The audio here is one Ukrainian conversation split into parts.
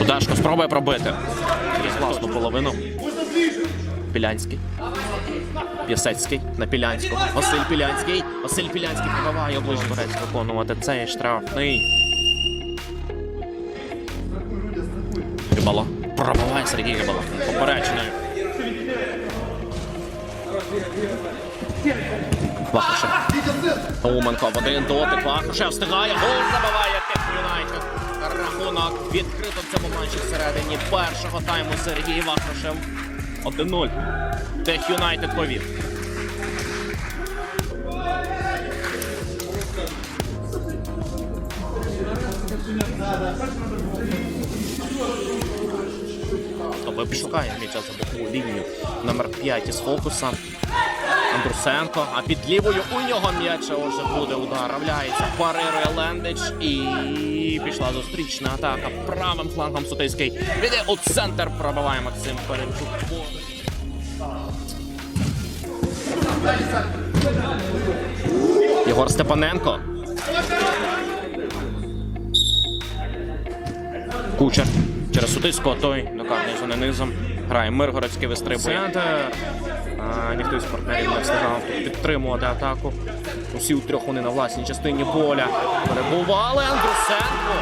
Удашко спробує пробити. Крізь власну половину. Пілянський. П'ясецький на Пілянського. Василь Пілянський. Василь Пілянський пробиває оближний борець виконувати цей штрафний. Рибала. Пробиває Сергій Рибала. Поперечною. Вахрушев. Уменко в один дотик. Вахрушев встигає. Гол забиває. Рахунок відкрито в цьому матчі всередині першого тайму Сергій Вахрушев. 1-0. Тех Юнайтед повів. Тобто шукає м'яча за бокову лінію. Номер 5 із фокуса. Андрусенко. А під лівою у нього м'яча вже буде удар. Равляється. Парирує Лендич. І пішла зустрічна атака. Правим флангом Сутейський. Віде у центр пробиває Максим Перенчук. Єгор Степаненко. Кучер. Через Сутиського той до за низом. Грає Миргородський вистрибує. А, ніхто із партнерів не встигав тут підтримувати атаку. Усі у трьох вони на власній частині поля. Перебували Андрусенко.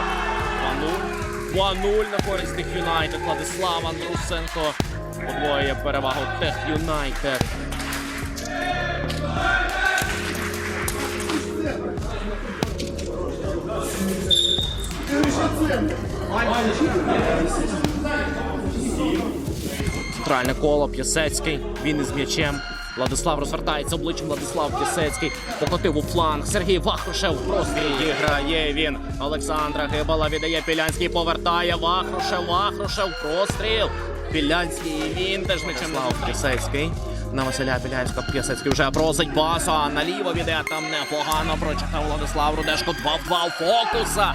2-0. 2-0 на користь Тех Юнайтед. Владислав Андрусенко подвоює перевагу Тех Юнайтед. Центральне коло П'ясецький. Він із м'ячем. Владислав розвертається обличчям Владислав П'ясецький. Покотив у фланг. Сергій Вахрушев в прострілі грає він. Олександра Гибала віддає Пілянський. Повертає Вахрушев. Вахрушев. Простріл. Пілянський. Він теж м'ячем. Владислав П'ясецький. На Василя Піляського П'ясецький вже просить басу, а наліво віде там непогано прочекав Владислав Рудешко. 2 в 2 у фокуса.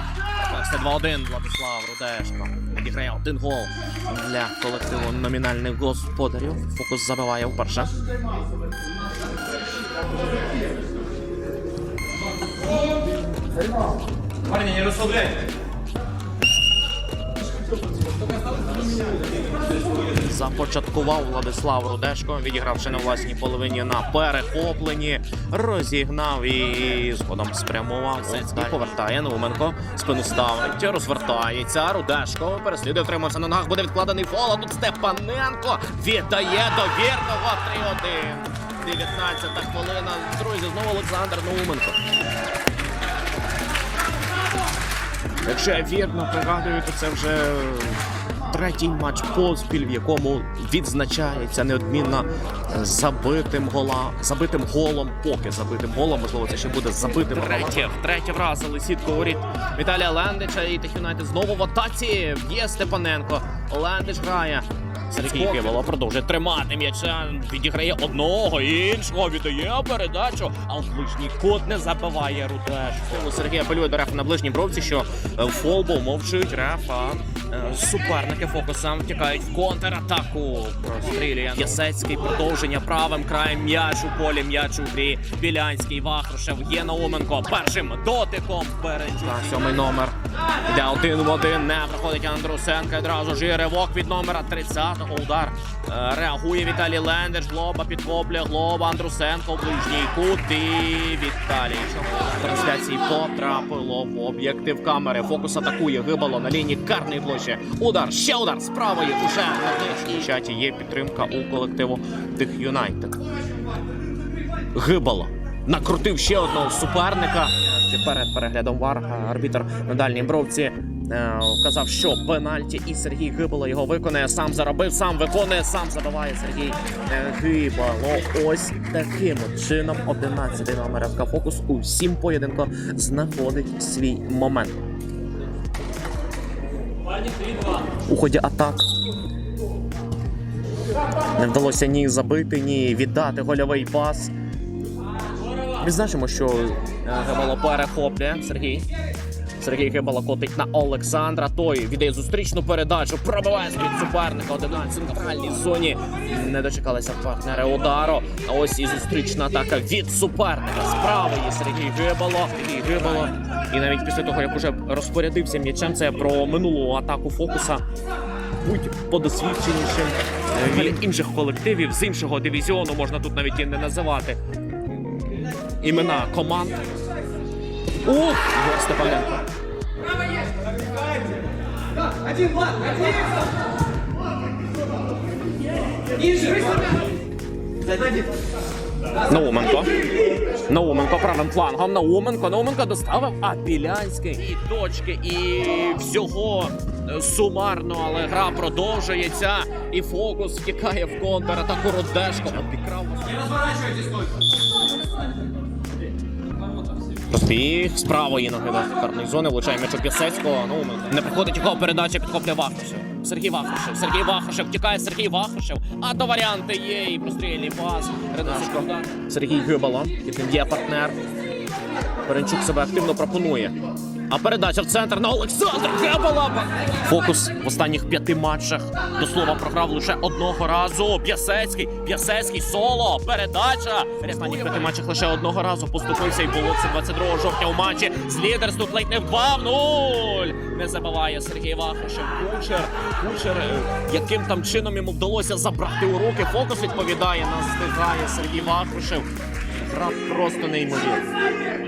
Це 2-1 Владислав Рудешко. Відіграє один гол для колективу номінальних господарів. Фокус забиває вперше. Парні, не расслабляйтесь. Започаткував Владислав Рудешко, відігравши на власній половині на перехопленні, розігнав і згодом спрямував. Далі повертає Науменко, спину ставить, розвертається. Рудешко переслідує, тримався на ногах, буде відкладений фол. а Тут Степаненко віддає довірного 3-1. 19 хвилина. Друзі, знову Олександр Науменко. Якщо я вірно пригадую, то це вже третій матч поспіль, в якому відзначається неодмінно забитим гола, забитим голом, поки забитим голом, можливо, це ще буде забитим третє, втретє вразили сітку Віталія Лендича і Тех Юнайтед знову в атаці. Є Степаненко. Лендич грає. Сергій Киволо продовжує тримати м'яча, відіграє одного, іншого віддає передачу, а в ближній кут не забиває Рудешко. Сергій апелює до рефа на ближній бровці, що е, фол був мовчить рефа. Е, Суперники фокусом втікають в контратаку. Прострілює Ясецький продовження правим краєм м'яч у полі, м'яч у грі. Білянський, Вахрушев, є Науменко. Першим дотиком вперед. Сьомий номер. Йде один в один. Не проходить Андрусенко. Одразу ж і ривок від номера 30-го. Удар. Е, Реагує Віталій Лендеш. Глоба підхоплює. Глоба Андрусенко ближній кут. І Віталій. Трансляції потрапило в об'єктив камери. Фокус атакує. Гибало на лінії карної площі. Удар. Ще удар. З правої уже на чаті є підтримка у колективу Тих Юнайтед. Гибало. Накрутив ще одного суперника. Перед переглядом вар арбітр на дальній бровці е, вказав, що пенальті, і Сергій Гибало його виконає. Сам заробив, сам виконує, сам забиває Сергій е, Гибало. Ось таким чином 11 номер ФК Фокус у всім поєдинку знаходить свій момент. У ході атак не вдалося ні забити, ні віддати гольовий пас. Відзначимо, що е, Габало перехоплює Сергій. Сергій Гибала котить на Олександра. Той віддає зустрічну передачу. Пробиває з-під суперника. 11 в центральній зоні. Не дочекалися партнери удару. А ось і зустрічна атака від суперника. Справа є Сергій Гибало. Сергій Гибало. І навіть після того, як уже розпорядився м'ячем, це про минулу атаку фокуса. Будь подосвідченішим від інших колективів з іншого дивізіону можна тут навіть і не називати імена команд. Ух, Ігор Степаненко. Науменко. Науменко правим флангом. Науменко. Науменко доставив. А Білянський і точки, і всього е, сумарно, але гра продовжується. І фокус втікає в контратаку Рудешко. Обікрав. Не разворачивайтесь только. Розбіг з правої ноги до карної зони, влучає м'яч у Пісецького. Ну, не приходить його передача, підхоплює Вахрушев. Сергій Вахрушев, Сергій Вахрушев, втікає Сергій Вахрушев. А то варіанти є, і прострільний пас. Ренашко. Сергій Гюбало, яким є партнер. Перенчук себе активно пропонує. А передача в центр на Олександра Гебала. Фокус в останніх п'яти матчах. До слова програв лише одного разу. П'ясецький, П'ясецький соло. Передача. В останніх п'яти матчах лише одного разу поступився і було це 22 жовтня у матчі. З лідерству ледь не в 2-0. Не забиває Сергій Вахрушев. Кучер. Кучер, е, яким там чином йому вдалося забрати у руки. Фокус відповідає, настигає Сергій Вахрушев. Гра просто неймовірна.